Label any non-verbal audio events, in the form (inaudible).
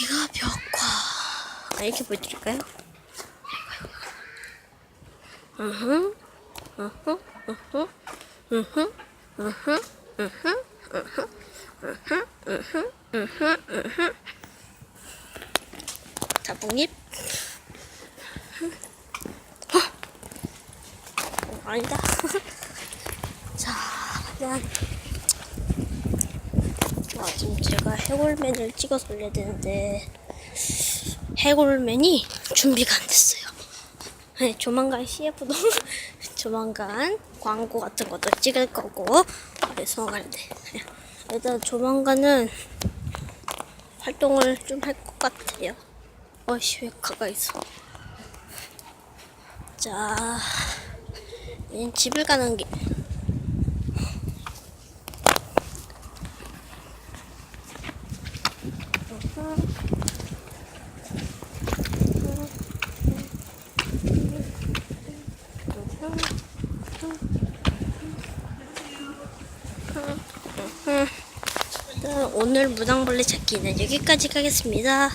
여기가 벽화. 아, 이렇게 보여드릴까요? 으흠, 으흠, 으흠, 으흠, 으흠, 으흠, 으흠, 으흠, 으흠, 으흠, 으흠. 자봉잎. 어, 아니다. 자, 그냥 아, 지금 제가 해골맨을 찍어서 올려야 되는데 해골맨이 준비가 안 됐어요. 네, 조만간 CF도 (laughs) 조만간 광고 같은 것도 찍을 거고 그래서 가는데 일단 조만간은 활동을 좀 할 것 같아요. 어씨 왜 가까이 있어? 자, 집을 가는 길. 일단 오늘 무당벌레 찾기는 여기까지 가겠습니다.